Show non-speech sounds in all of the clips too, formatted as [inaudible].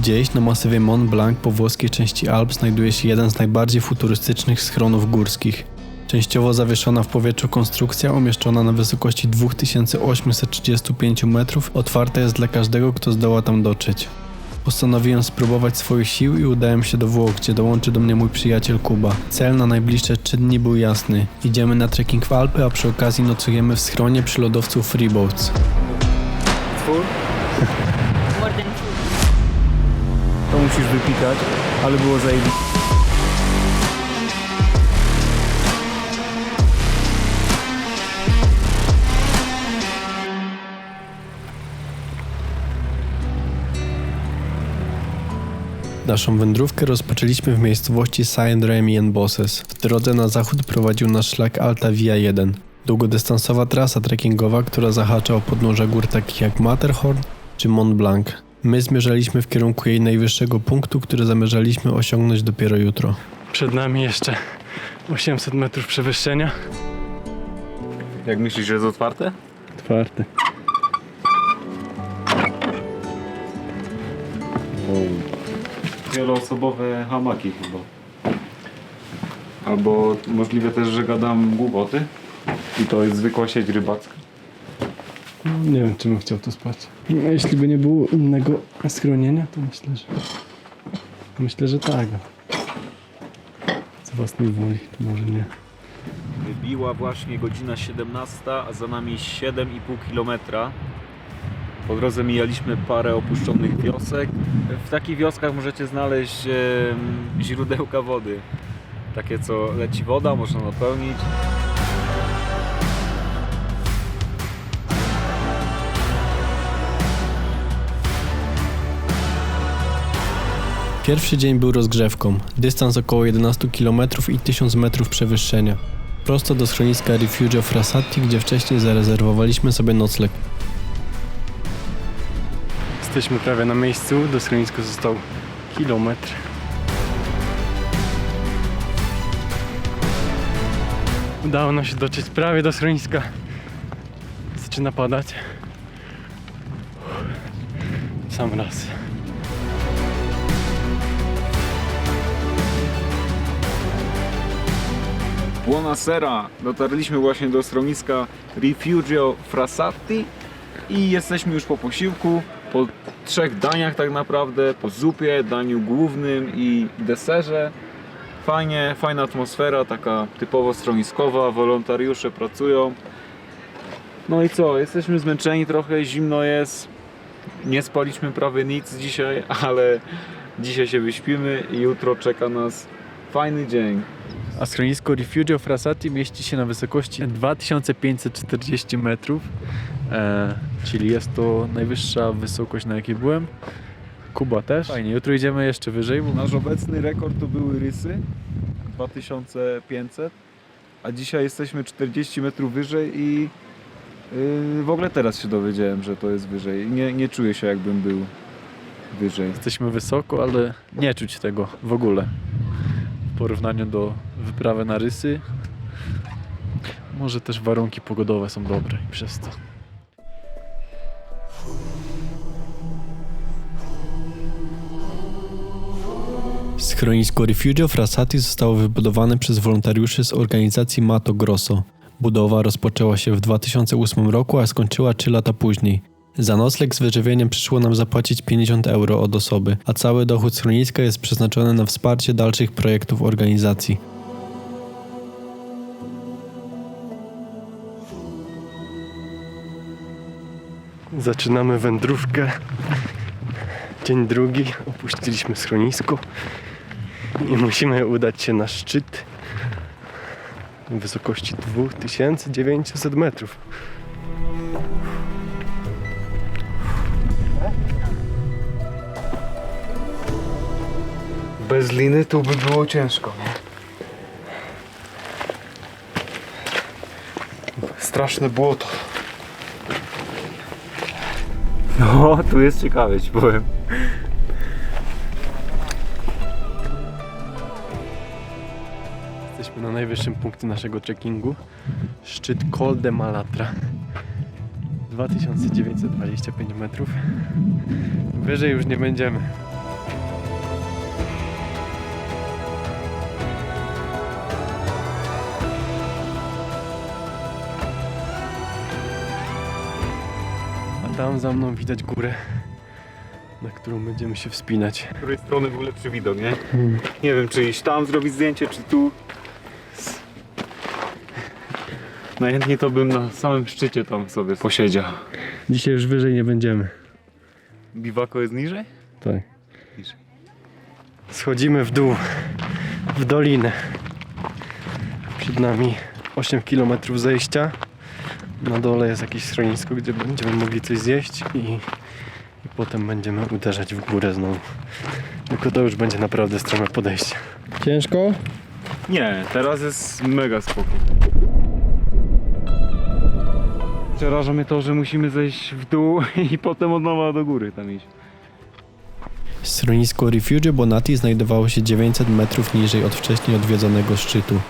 Gdzieś na masywie Mont Blanc po włoskiej części Alp znajduje się jeden z najbardziej futurystycznych schronów górskich. Częściowo zawieszona w powietrzu konstrukcja umieszczona na wysokości 2835 metrów otwarta jest dla każdego, kto zdoła tam dotrzeć. Postanowiłem spróbować swoich sił i udałem się do Włoch, gdzie dołączy do mnie mój przyjaciel Kuba. Cel na najbliższe 3 dni był jasny. Idziemy na trekking w Alpy, a przy okazji nocujemy w schronie przy lodowcu Freeboats. Musisz wypikać, ale było zajebiście. Naszą wędrówkę rozpoczęliśmy w miejscowości Saint Remy and Bosses. W drodze na zachód prowadził nas szlak Alta Via 1. Długodystansowa trasa trekkingowa, która zahacza o podnóża gór takich jak Matterhorn czy Mont Blanc. My zmierzaliśmy w kierunku jej najwyższego punktu, który zamierzaliśmy osiągnąć dopiero jutro. Przed nami jeszcze 800 metrów przewyższenia. Jak myślisz, że jest otwarte? Otwarty. Wieloosobowe hamaki chyba. Albo możliwe też, że gadam głupoty. I to jest zwykła sieć rybacka. Nie wiem, czy bym chciał tu spać. No, jeśli by nie było innego schronienia, to myślę, że... Myślę, że tak. Z własnej woli, to może nie. Wybiła właśnie godzina 17, a za nami 7,5 km. Po drodze mijaliśmy parę opuszczonych wiosek. W takich wioskach możecie znaleźć źródełka wody. Takie co leci woda, można napełnić. Pierwszy dzień był rozgrzewką. Dystans około 11 km i 1000 metrów przewyższenia. Prosto do schroniska Rifugio Frassati, gdzie wcześniej zarezerwowaliśmy sobie nocleg. Jesteśmy prawie na miejscu, do schroniska został kilometr. Udało nam się dotrzeć prawie do schroniska. Zaczyna padać. Sam raz. Buonasera! Dotarliśmy właśnie do schroniska Rifugio Frassati i jesteśmy już po posiłku, po trzech daniach tak naprawdę, po zupie, daniu głównym i deserze. Fajnie, fajna atmosfera, taka typowo schroniskowa, wolontariusze pracują. No i co, jesteśmy zmęczeni trochę, zimno jest, nie spaliśmy prawie nic dzisiaj, [laughs] ale dzisiaj się wyśpimy i jutro czeka nas fajny dzień. A schronisko Rifugio Frassati mieści się na wysokości 2540 metrów, e, czyli jest to najwyższa wysokość na jakiej byłem. Kuba też. Fajnie, jutro idziemy jeszcze wyżej. Bo... Nasz obecny rekord to były rysy 2500, a dzisiaj jesteśmy 40 metrów wyżej i yy, w ogóle teraz się dowiedziałem, że to jest wyżej. Nie, nie czuję się jakbym był wyżej. Jesteśmy wysoko, ale nie czuć tego w ogóle. Porównaniu do wyprawy na rysy. Może też warunki pogodowe są dobre i przez to. Schronisko Rifugio Frassati zostało wybudowane przez wolontariuszy z organizacji Mato Grosso. Budowa rozpoczęła się w 2008 roku, a skończyła 3 lata później. Za nocleg z wyżywieniem przyszło nam zapłacić 50 euro od osoby, a cały dochód schroniska jest przeznaczony na wsparcie dalszych projektów organizacji. Zaczynamy wędrówkę. Dzień drugi. Opuściliśmy schronisko i musimy udać się na szczyt wysokości 2900 metrów. Bez liny to by było ciężko, nie? Straszne błoto. No, tu jest ciekawe, ci powiem. Jesteśmy na najwyższym punkcie naszego trekkingu. Szczyt Col de Malatra. 2925 metrów. Wyżej już nie będziemy. Tam za mną widać górę, na którą będziemy się wspinać. Z której strony był lepszy widok, nie? Nie wiem, czy iść tam zrobić zdjęcie, czy tu. Najchętniej to bym na samym szczycie tam sobie posiedział. Dzisiaj już wyżej nie będziemy. Biwako jest niżej? Tak. Niżej. Schodzimy w dół, w dolinę. Przed nami 8 km zejścia. Na dole jest jakieś schronisko, gdzie będziemy mogli coś zjeść i, i potem będziemy uderzać w górę znowu. Tylko to już będzie naprawdę strome podejście. Ciężko? Nie, teraz jest mega spoko. Przeraża mnie to, że musimy zejść w dół [laughs] i potem od nowa do góry tam iść. Schronisko Rifugio Bonati znajdowało się 900 metrów niżej od wcześniej odwiedzonego szczytu.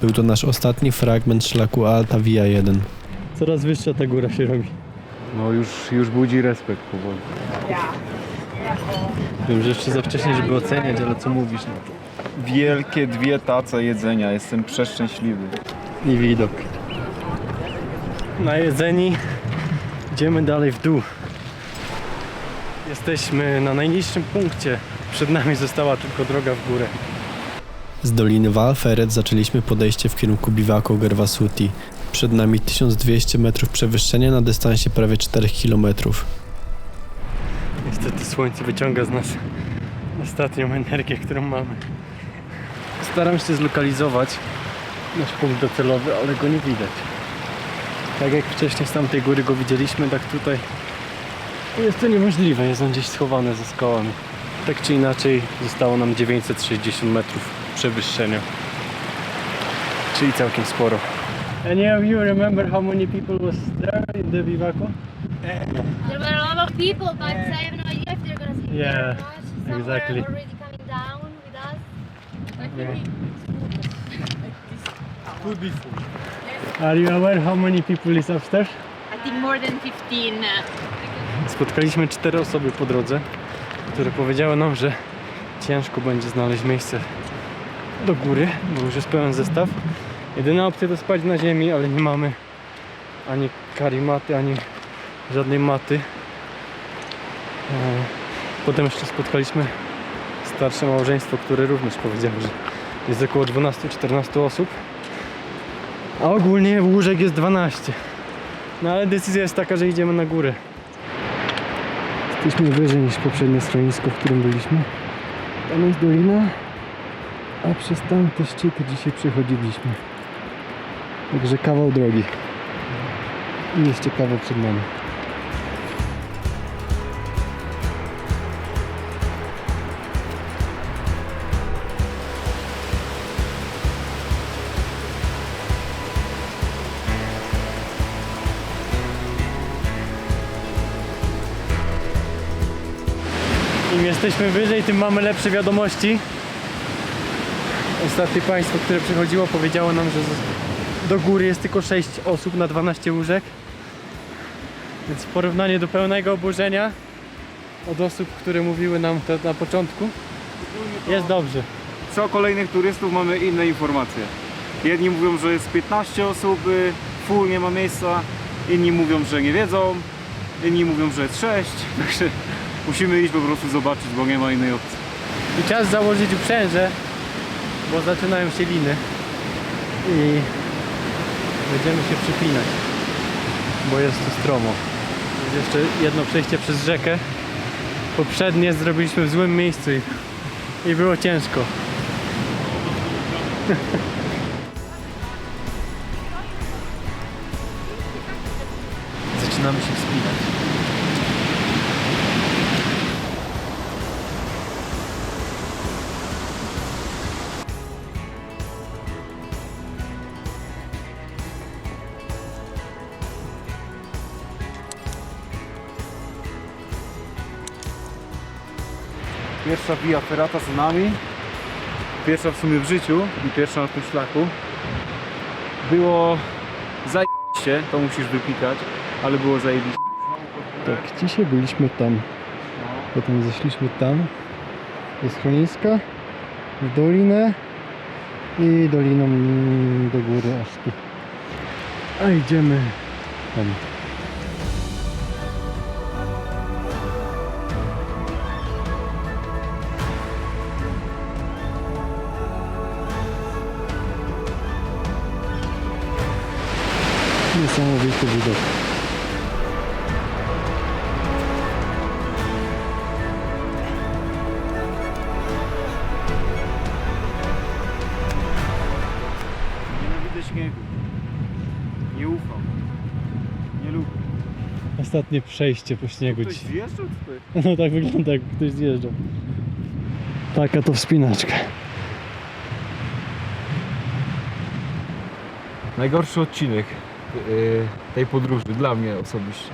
Był to nasz ostatni fragment szlaku Alta Via 1. Coraz wyższa ta góra się robi. No już, już budzi respekt powoli. Wiem, że jeszcze za wcześnie, żeby oceniać, ale co mówisz? No. Wielkie dwie tace jedzenia, jestem przeszczęśliwy. I widok. Najedzeni idziemy dalej w dół. Jesteśmy na najniższym punkcie. Przed nami została tylko droga w górę. Z doliny Valferet zaczęliśmy podejście w kierunku Biwako Gervasuti. Przed nami 1200 metrów przewyższenia na dystansie prawie 4 km. Niestety słońce wyciąga z nas ostatnią energię, którą mamy. Staram się zlokalizować nasz punkt docelowy, ale go nie widać. Tak jak wcześniej z tamtej góry go widzieliśmy, tak tutaj jest to niemożliwe, jest on gdzieś schowany za skałami. Tak czy inaczej zostało nam 960 metrów przewyższenia. Czyli całkiem sporo. Any of you remember how many people was there in the Vivaco? There were a lot of people, but I have no idea if they're gonna sleep Yeah, there or not. Some were exactly. already coming down with us. Are you aware how many people is upstairs? I think more than 15. Spotkaliśmy cztery osoby po drodze, które powiedziały nam, że ciężko będzie znaleźć miejsce do góry, bo już jest pełen zestaw. Jedyna opcja to spać na ziemi, ale nie mamy ani karimaty, ani żadnej maty. E, Potem jeszcze spotkaliśmy starsze małżeństwo, które również powiedziało, że jest około 12-14 osób. A ogólnie łóżek jest 12. No ale decyzja jest taka, że idziemy na górę. Jesteśmy wyżej niż poprzednie schronisko, w którym byliśmy. Tam jest dolina, a przez tamte szczyty dzisiaj przechodziliśmy. Także kawał drogi. I jeszcze kawał przed nami. Im jesteśmy wyżej, tym mamy lepsze wiadomości. Ostatnie państwo, które przychodziło, powiedziało nam, że do góry jest tylko 6 osób na 12 łóżek. Więc w porównaniu do pełnego oburzenia od osób, które mówiły nam to na początku, jest dobrze. Co kolejnych turystów mamy inne informacje. Jedni mówią, że jest 15 osób, y, full nie ma miejsca, inni mówią, że nie wiedzą, inni mówią, że jest 6, [laughs] także musimy iść po prostu zobaczyć, bo nie ma innej opcji. I czas założyć uprzęże, bo zaczynają się liny i będziemy się przypinać, bo jest tu stromo. Jest jeszcze jedno przejście przez rzekę. Poprzednie zrobiliśmy w złym miejscu i, i było ciężko. [laughs] Pierwsza via ferrata z nami. Pierwsza w sumie w życiu i pierwsza na tym szlaku. Było zajebiście, to musisz wypikać, ale było zajebiście. Tak, dzisiaj byliśmy tam. Potem zeszliśmy tam do schroniska, w dolinę i doliną do góry aż tu. A idziemy tam. Widok. Nienawidzę śniegu. Nie ufam. Nie lubię. Ostatnie przejście po śniegu Ktoś dzisiaj. zjeżdżał tutaj? [laughs] No tak wygląda, jak ktoś zjeżdżał. Taka to wspinaczka. Najgorszy odcinek tej podróży dla mnie osobiście.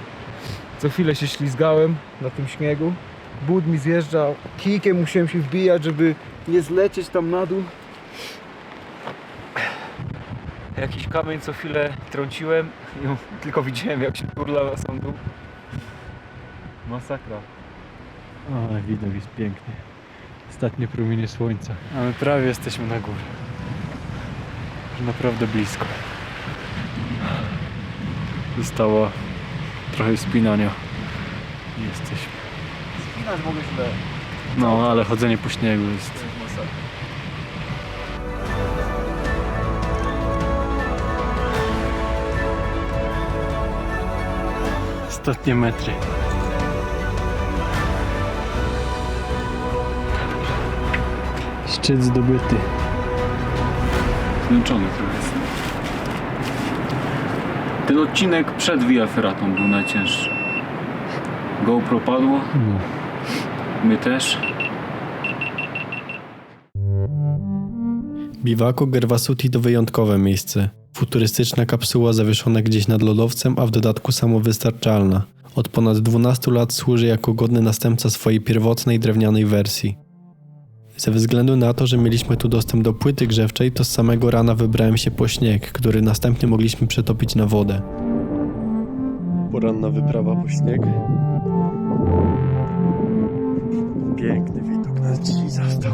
Co chwilę się ślizgałem na tym śniegu. Bud mi zjeżdżał. Kijkiem musiałem się wbijać, żeby nie zlecieć tam na dół. Jakiś kamień co chwilę trąciłem. No, tylko widziałem jak się turla na sam dół. Masakra. O, widok jest piękny. Ostatnie promienie słońca. A my prawie jesteśmy na górze. Naprawdę blisko. Zostało trochę spinania. Jesteśmy. Spinać mogę źle. No, ale chodzenie po śniegu jest. Ostatnie metry. Szczyt zdobyty. Zmęczony trochę jestem. Ten odcinek przed Via Ferratą był najcięższy. GoPro padło, No. my też. Biwako Gervasuti to wyjątkowe miejsce. Futurystyczna kapsuła zawieszona gdzieś nad lodowcem, a w dodatku samowystarczalna. Od ponad 12 lat służy jako godny następca swojej pierwotnej drewnianej wersji. Ze względu na to, że mieliśmy tu dostęp do płyty grzewczej, to z samego rana wybrałem się po śnieg, który następnie mogliśmy przetopić na wodę. Poranna wyprawa po śnieg. Piękny widok nas dzisiaj zastał.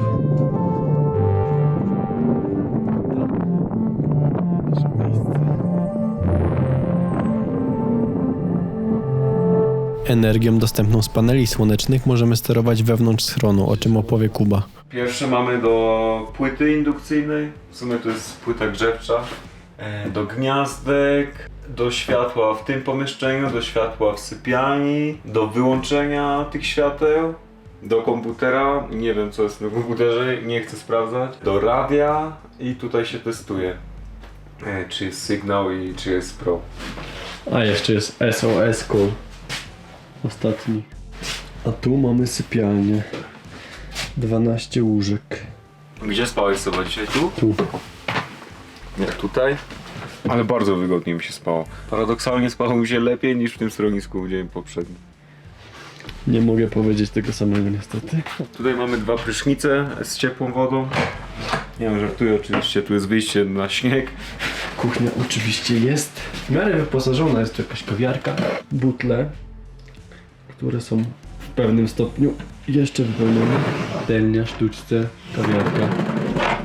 Energią dostępną z paneli słonecznych możemy sterować wewnątrz schronu, o czym opowie Kuba. Pierwsze mamy do płyty indukcyjnej, w sumie to jest płyta grzewcza, e, do gniazdek, do światła w tym pomieszczeniu, do światła w sypialni, do wyłączenia tych świateł, do komputera, nie wiem co jest na komputerze, nie chcę sprawdzać, do radia i tutaj się testuje, e, czy jest sygnał i czy jest pro. A jeszcze jest SOS call. Ostatni. A tu mamy sypialnię. 12 łóżek. Gdzie spałeś sobie dzisiaj? Tu? Tu. Jak tutaj? Ale bardzo wygodnie mi się spało. Paradoksalnie spało mi się lepiej niż w tym schronisku w dzień poprzedni. Nie mogę powiedzieć tego samego niestety. Tutaj mamy dwa prysznice z ciepłą wodą. Nie wiem, żartuję oczywiście, tu jest wyjście na śnieg. Kuchnia oczywiście jest w miarę wyposażona. Jest tu jakaś kawiarka, butle, które są w pewnym stopniu jeszcze wypełnione. Patelnia, sztuczce, kawiarka.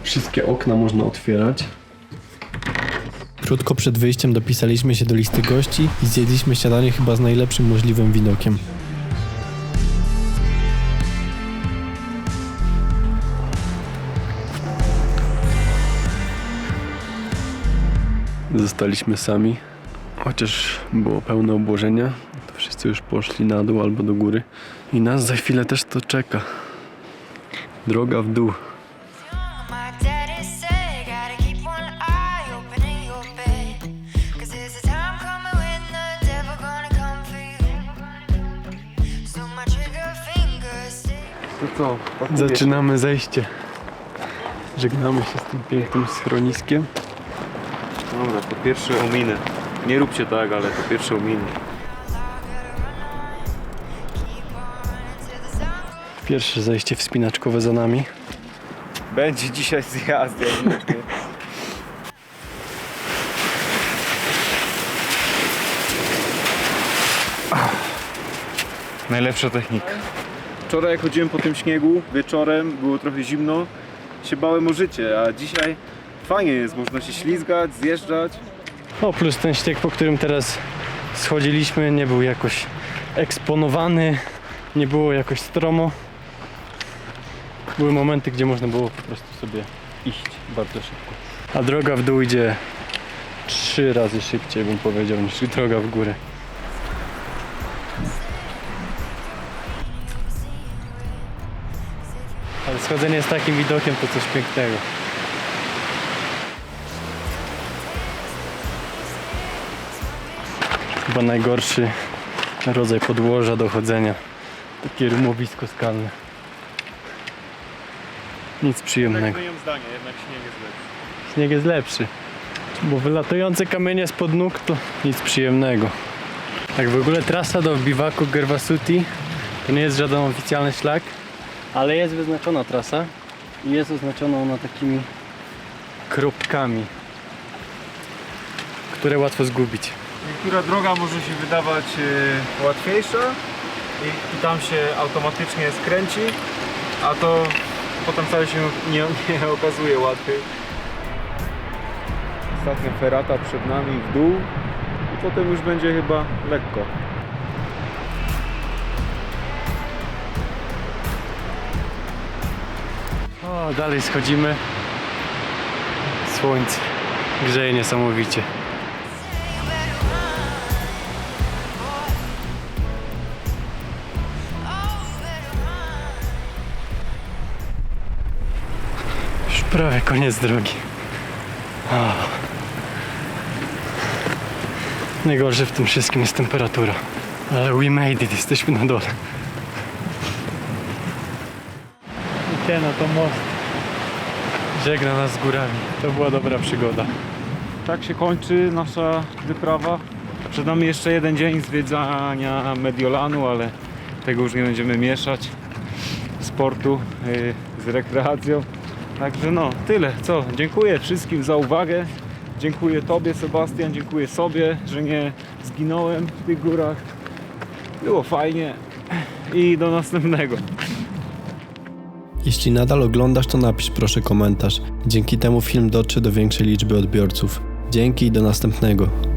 Wszystkie okna można otwierać. Krótko przed wyjściem dopisaliśmy się do listy gości i zjedliśmy śniadanie chyba z najlepszym możliwym widokiem. Zostaliśmy sami, chociaż było pełne obłożenia. To wszyscy już poszli na dół albo do góry. I nas za chwilę też to czeka. Droga w dół. To co? Zaczynamy zejście. Żegnamy się z tym pięknym schroniskiem. Dobra, to pierwsze ominy. Nie róbcie tak, ale to pierwsze ominy. Pierwsze zejście wspinaczkowe za nami. Będzie dzisiaj zjazd. [laughs] Najlepsza technika. Wczoraj jak chodziłem po tym śniegu, wieczorem, było trochę zimno, się bałem o życie, a dzisiaj fajnie jest, można się ślizgać, zjeżdżać. O, plus ten śnieg, po którym teraz schodziliśmy, nie był jakoś eksponowany, nie było jakoś stromo. Były momenty, gdzie można było po prostu sobie iść bardzo szybko. A droga w dół idzie trzy razy szybciej bym powiedział niż droga w górę. Ale schodzenie z takim widokiem to coś pięknego. Chyba najgorszy rodzaj podłoża do chodzenia. Takie rumowisko skalne. Nic przyjemnego. zmieniam zdanie, jednak śnieg jest lepszy. Śnieg jest lepszy. Bo wylatujące kamienie spod nóg to nic przyjemnego. Tak w ogóle trasa do biwaku Gervasuti to nie jest żaden oficjalny szlak, ale jest wyznaczona trasa i jest oznaczona ona takimi kropkami, które łatwo zgubić. Niektóra droga może się wydawać e, łatwiejsza i, i tam się automatycznie skręci, a to potem wcale się nie, nie okazuje łatwiej. Ostatnia ferata przed nami w dół i potem już będzie chyba lekko. O, dalej schodzimy. Słońce grzeje niesamowicie. Prawie koniec drogi. O. Najgorsze w tym wszystkim jest temperatura. Ale we made it, jesteśmy na dole. I ten oto most żegna nas z górami. To była dobra przygoda. Tak się kończy nasza wyprawa. Przed nami jeszcze jeden dzień zwiedzania Mediolanu, ale tego już nie będziemy mieszać. Sportu yy, z rekreacją. Także no, tyle. Co? Dziękuję wszystkim za uwagę. Dziękuję Tobie, Sebastian. Dziękuję sobie, że nie zginąłem w tych górach. Było fajnie. I do następnego. Jeśli nadal oglądasz, to napisz proszę komentarz. Dzięki temu film dotrze do większej liczby odbiorców. Dzięki i do następnego.